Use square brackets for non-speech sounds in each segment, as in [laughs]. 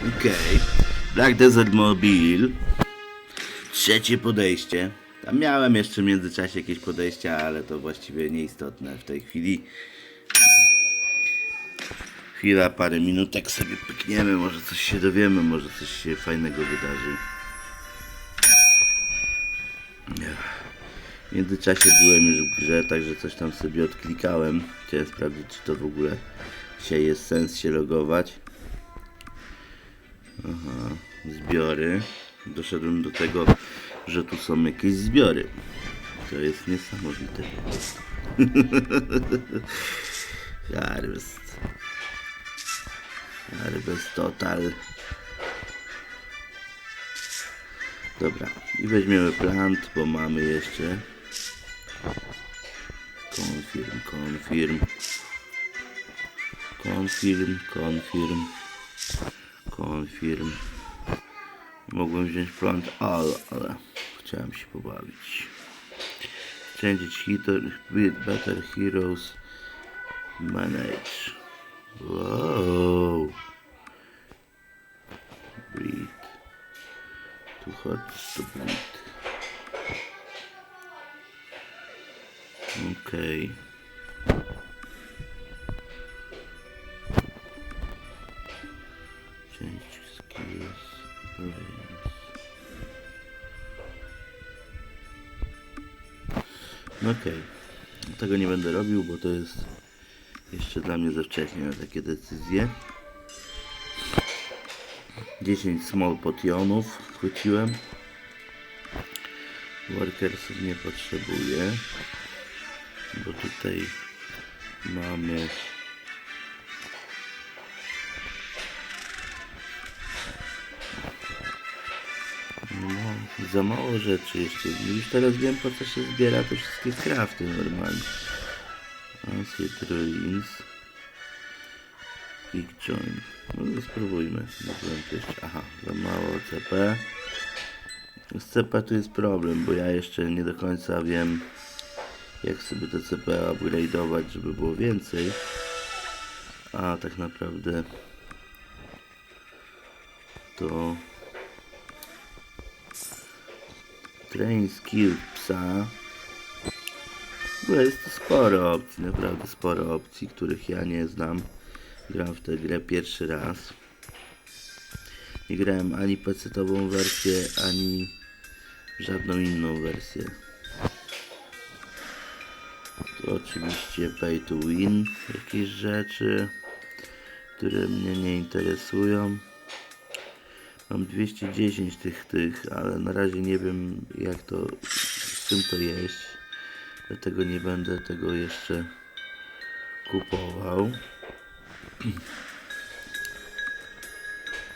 Okej. Black Desert Mobile. Trzecie podejście. Tam miałem jeszcze w międzyczasie jakieś podejścia, ale to właściwie nieistotne w tej chwili. Chwila, parę minutek sobie pykniemy, może coś się dowiemy, może coś się fajnego wydarzy. W międzyczasie byłem już w grze, także coś tam sobie odklikałem. Chciałem sprawdzić, czy to w ogóle się jest sens się logować. Aha, zbiory. Doszedłem do tego, że tu są jakieś zbiory. To jest niesamowite. [laughs] Harvest. Harvest total. Dobra, i weźmiemy plant, bo mamy jeszcze. Confirm, confirm. Confirm, confirm. Confirm. Mogłem wziąć plant, ale, ale chciałem się pobawić. Change hitter, better heroes. Manage. Wow. Breed. Too hot to bleed. Okej. Okej. Tego nie będę robił, bo to jest jeszcze dla mnie za wcześnie na takie decyzje. 10 small potionów chwyciłem. Workersów nie potrzebuję, bo tutaj mamy za mało rzeczy jeszcze. Już teraz wiem po co się zbiera te wszystkie crafty normalnie. Acid Ruins. Big Join. No spróbujmy. Aha, za mało CP. Z CP tu jest problem, bo ja jeszcze nie do końca wiem jak sobie to CP upgrade'ować, żeby było więcej. A tak naprawdę to Train skill psa bo jest to sporo opcji, naprawdę sporo opcji, których ja nie znam. Gram w tę grę pierwszy raz. Nie grałem ani PC-tową wersję, ani żadną inną wersję. To oczywiście pay to win, jakieś rzeczy, które mnie nie interesują. Mam 210 tych, tych, ale na razie nie wiem jak to, z czym to jeść. Dlatego nie będę tego jeszcze kupował.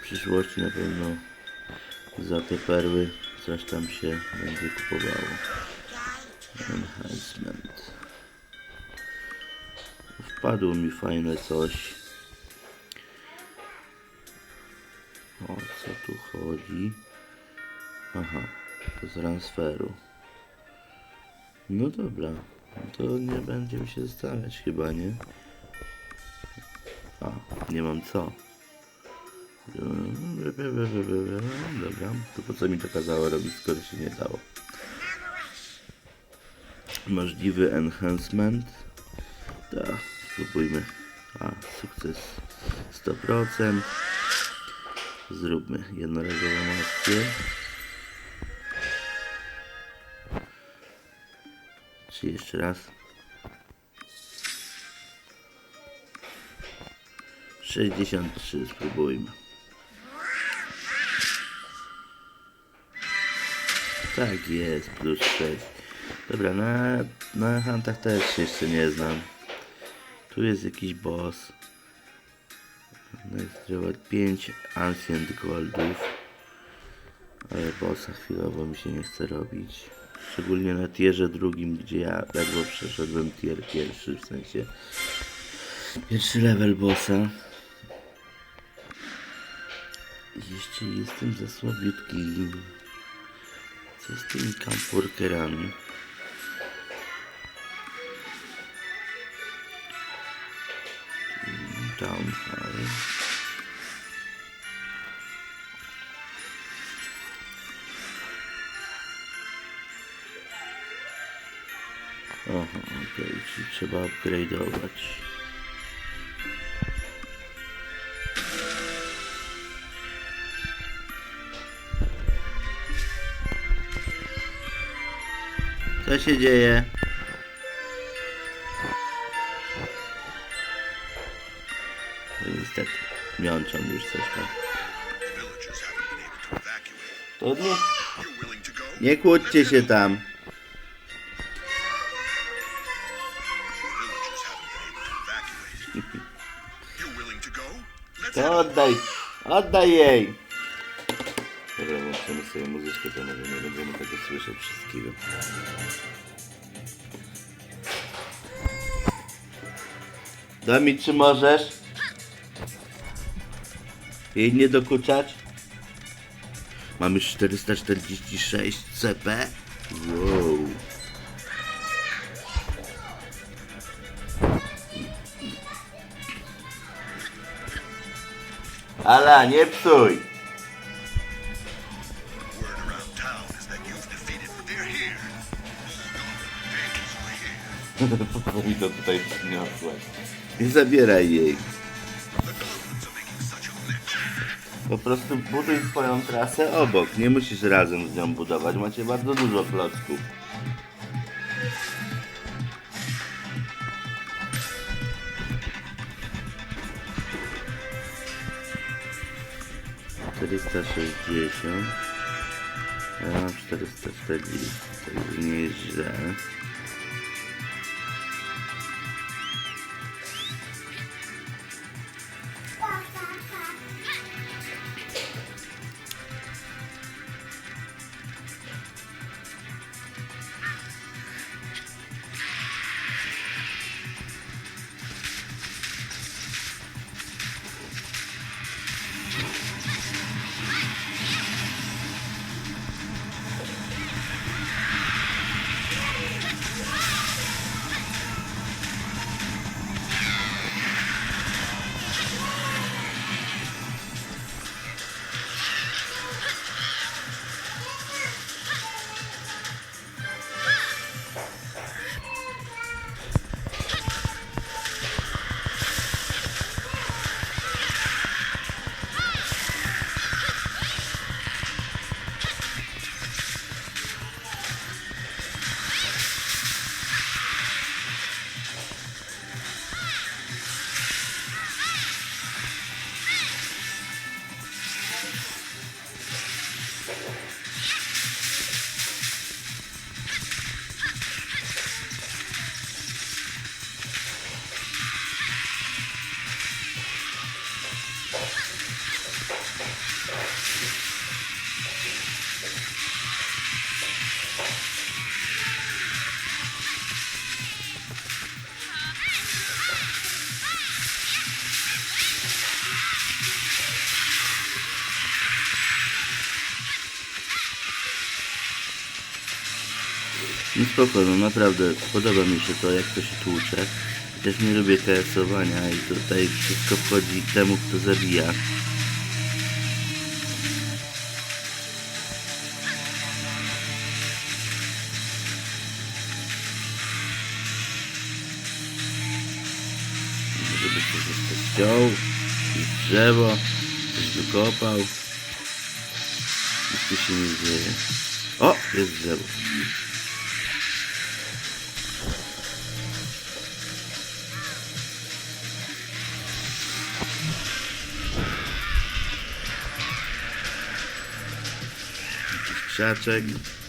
W przyszłości na pewno za te perły coś tam się będzie kupowało. Enhancement. Wpadło mi fajne coś. Co tu chodzi? Aha, z transferu. No dobra, to nie będziemy się zastanawiać chyba, nie? A, nie mam co. Dobra, to po co mi to kazało robić, skoro się nie dało? Możliwy enhancement. Tak, spróbujmy. A, sukces 100%. Zróbmy jednorazową akcję. Czy jeszcze raz? 63 spróbujmy. Tak jest, plus 6. Dobra, na, na hantach też jeszcze nie znam. Tu jest jakiś boss. Zarejestrować 5 Ancient Goldów. Ale bossa chwilowo mi się nie chce robić. Szczególnie na tierze drugim, gdzie ja ledwo przeszedłem tier pierwszy, w sensie pierwszy level bossa. Jeszcze jestem za słabiutki. Co z tymi kampurkerami? Down. Trzeba upgrade'ować. Co się dzieje? No niestety, miączą już coś tam. To nie, nie kłóćcie się tam. To oddaj, oddaj jej! Dobra, włączymy sobie muzyczkę, to może nie będziemy tego słyszeć wszystkiego. Domi, czy możesz? Jej nie dokuczać? Mamy 446 CP? Wow. Days are here. Mi to tutaj przyniosłeś. Nie zabieraj jej. Po prostu buduj swoją trasę obok. Nie musisz razem z nią budować. Macie bardzo dużo klocków. Czterysta sześćdziesiąt. Ja mam 440. Także nie jest źle. No spoko, no naprawdę podoba mi się to jak to się tłucze. Chociaż nie lubię KS-owania i tutaj wszystko wchodzi temu kto zabija. Żeby jeszcze ściął, jakieś drzewo, coś wykopał. Nic tu się nie dzieje. O, jest drzewo. Shadrach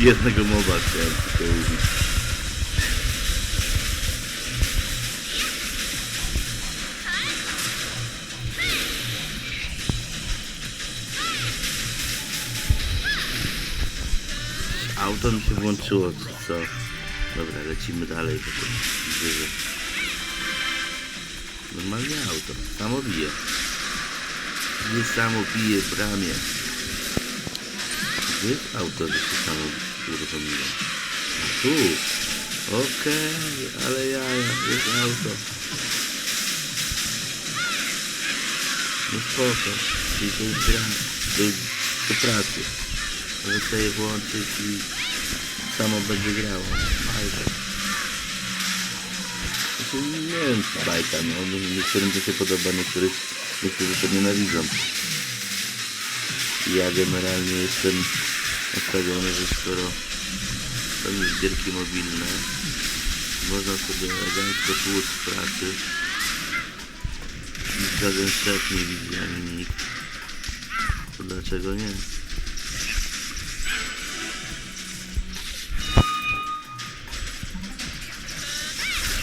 Jednego moba chciałem tylko ubić. Auto mi się włączyło, czy co? Dobra, lecimy dalej, bo to widzę, że... Normalnie auto, samo bije. Nie samo bije w ramię. Jest auto, że się samo uruchomiło? A tu! Okej, ale ja, jest auto. No spoko, czyli to jest gra, jest do pracy. Mogę sobie włączyć i samo będzie grało. Fajne. Znaczy, nie wiem, bajka, no. Niektórym to się podoba, niektórych, niektórzy to nienawidzą. Ja generalnie jestem nastawiony, że skoro są już gierki mobilne, można sobie elegancko tłuc w pracy. Nic żaden szef nie widzi ani nikt. To dlaczego nie?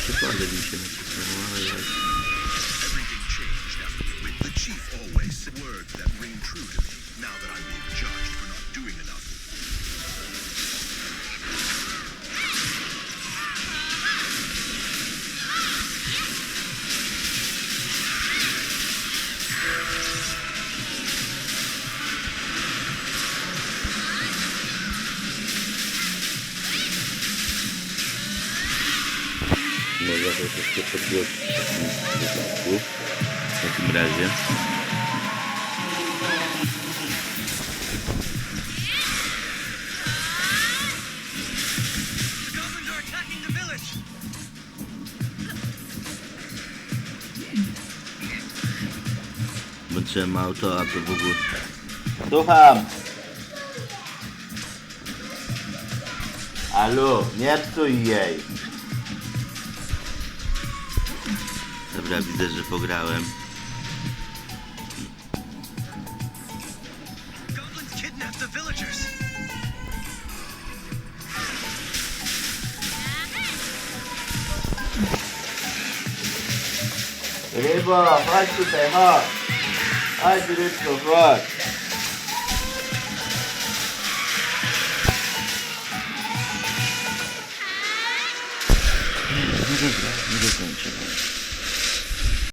Przypadek mi się nacisnął, ale jak... Troszkę podgłosić w tym takim razie. Village. Włączyłem auto, a to w ogóle... Słucham! Alu, nie psuj jej! Dobra, widzę, że pograłem. Rybo, chodź tutaj, chodź! Chodź, rybko, chodź!